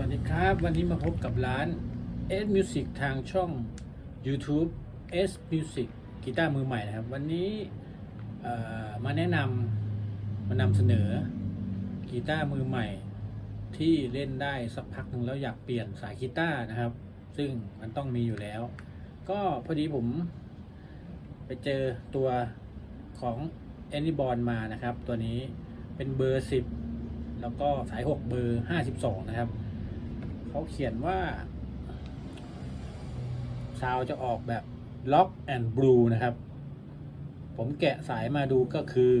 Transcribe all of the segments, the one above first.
วัสดีครับ วันนี้มาพบกับร้าน S Music ทางช่อง YouTube S Music กีตาร์มือใหม่นะครับ วันนี้มาแนะนำมานำเสนอกีตาร์มือใหม่ ที่เล่นได้สักพักหนึ่งแล้วอยากเปลี่ยนสายกีตาร์นะครับ ซึ่งมันต้องมีอยู่แล้ว ก็พอดีผมไปเจอตัวของ a n y b o r n มานะครับ ตัวนี้เป็นเบอร์ 10 แล้วก็สาย 6 เบอร์ 52 นะครับ เขาเขียนว่าซาวจะออกแบบ Lock and Blue นะครับ ผมแกะสายมาดูก็คือ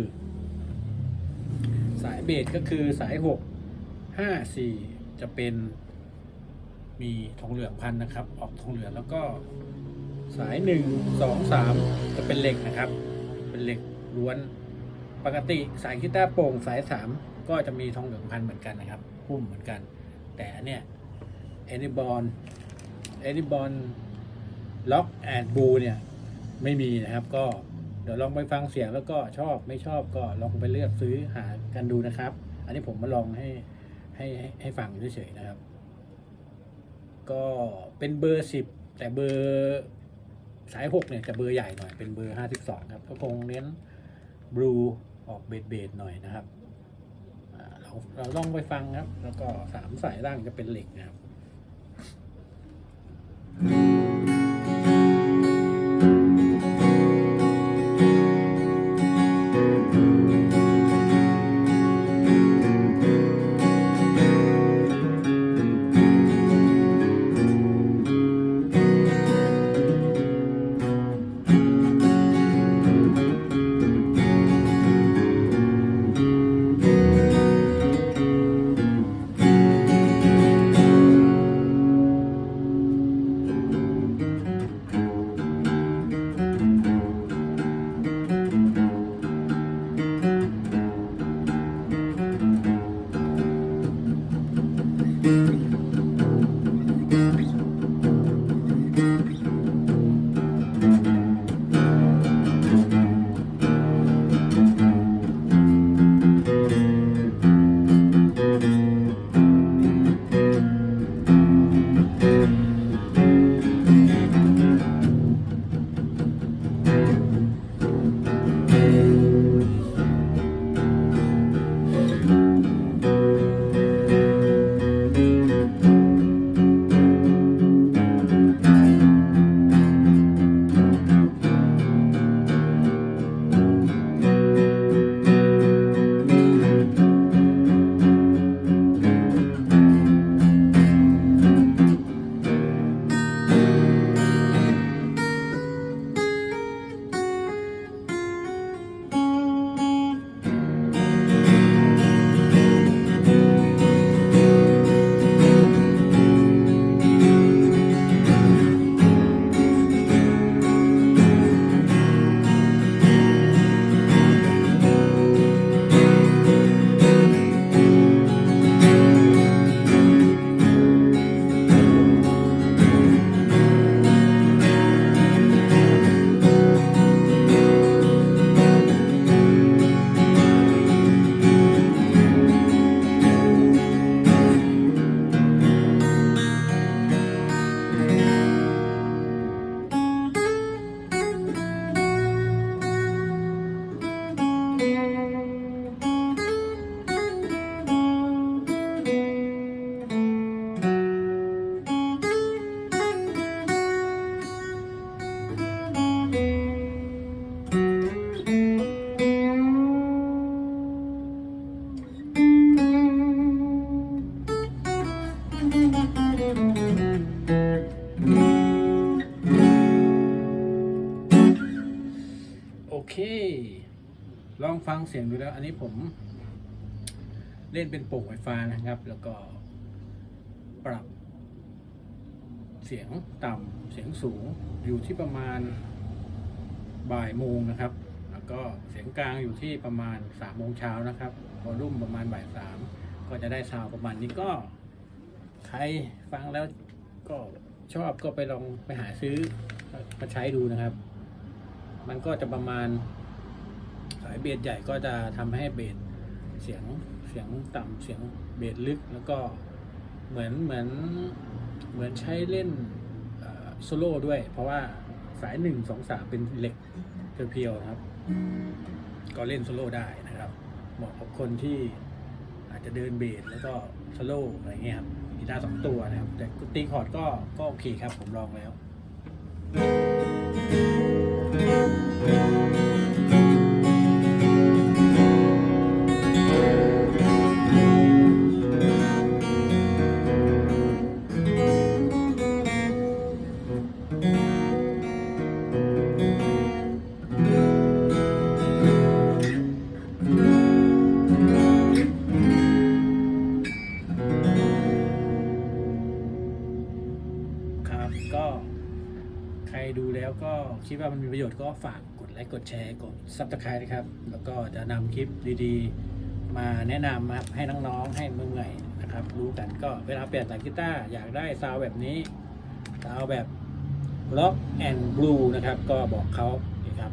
สายเบสก็คือสาย 6 5 4 จะเป็นมีทองเหลืองพันนะครับ ออกทองเหลืองแล้วก็สายหนึ่งสองสามจะเป็นเหล็กนะครับ เป็นเหล็กล้วนปกติสายกีตาร์โปร่งสายสามก็จะมีทองเหลืองพันเหมือนกันนะครับหุ้มเหมือนกัน แต่อันเนี่ย แอนิบอลแอนิบอลล็อกแอนด์บูเนี่ย ไม่มีนะครับ ก็เดี๋ยวลองไปฟังเสียงแล้วก็ชอบไม่ชอบก็ลองไปเลือกซื้อหากันดูนะครับ อันนี้ผมมาลองให้ให้ให้ให้ฟังเฉยๆนะครับ ก็เป็นเบอร์สิบแต่เบอร์สายหกเนี่ยจะเบอร์ใหญ่หน่อยเป็นเบอร์ห้าสิบสองครับ ก็คงเน้นบลูออกเบสเบสหน่อยนะครับเราเราลองไปฟังครับ แล้วก็สามสายล่างจะเป็นเหล็กนะครับ เค ลองฟังเสียงดูแล้ว อันนี้ผมเล่นเป็นโป่งไฟฟ้านะครับ แล้วก็ปรับ เสียงต่ำเสียงสูงอยู่ที่ประมาณบ่ายโมงนะครับ แล้วก็เสียงกลางอยู่ที่ประมาณสามโมงเช้านะครับวอลุ่มประมาณบ่ายสามก็จะได้ซาวด์ประมาณนี้ก็ ใครฟังแล้วก็ชอบก็ไปลองไปหาซื้อมาใช้ดูนะครับ มันก็จะประมาณสายเบสใหญ่ก็จะทำให้เบสเสียงเสียงต่ำเสียงเบสลึกแล้วก็เหมือนเหมือนเหมือนใช้เล่นโซโล่ด้วย เพราะว่าสายหนึ่งสองสามเป็นเหล็กเพียวๆครับ ก็เล่นโซโล่ได้นะครับ เหมาะกับคนที่อาจจะเดินเบสแล้วก็โซโล่อะไรเงี้ยครับกีตาร์สองตัวนะครับ แต่ตีคอร์ดก็ก็โอเคครับผมลองแล้วครั คิดว่ามันมีประโยชน์ก็ฝากกดไลค์กดแชร์กดซับสไครต์นะครับ แล้วก็จะนำคลิปดีๆ มาแนะนำนะครับให้น้องๆให้มือใหม่นะครับ รู้กันก็เวลาเปลี่ยนสายกีตาร์อยากได้ซาวแบบนี้ซาวแบบล็อกแอนด์บลูนะครับ ก็บอกเขาครับ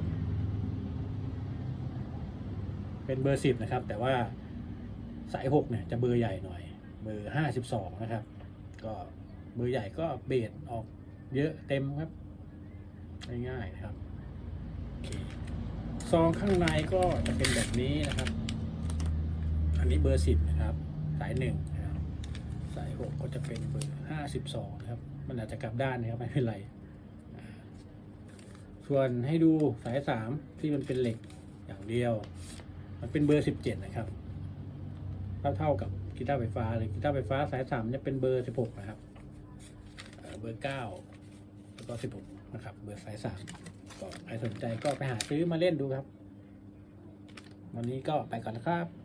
เป็นเบอร์สิบนะครับ แต่ว่าสายหกเนี่ยจะเบอร์ใหญ่หน่อย เบอร์ห้าสิบสองนะครับ ก็เบอร์ใหญ่ก็เบสออกเยอะเต็มครับ ง่ายๆนะครับโอเคซองข้างในก็จะเป็นแบบนี้นะครับ อันนี้เบอร์สิบนะครับ สายหนึ่งนะครับ สายหกก็จะเป็นเบอร์ห้าสิบสองนะครับ มันอาจจะกลับด้านนะครับไม่เป็นไร ส่วนให้ดูสายสามที่มันเป็นเหล็กอย่างเดียว มันเป็นเบอร์สิบเจ็ดนะครับ เท่าเท่ากับกีตาร์ไฟฟ้าเลยกีตาร์ไฟฟ้าสายสามจะเป็นเบอร์สิบหกนะครับเอ่อเบอร์เก้าแล้วก็สิบหก นะครับเบอร์สายสามก็ใครสนใจก็ไปหาซื้อมาเล่นดูครับ วันนี้ก็ไปก่อนนะครับ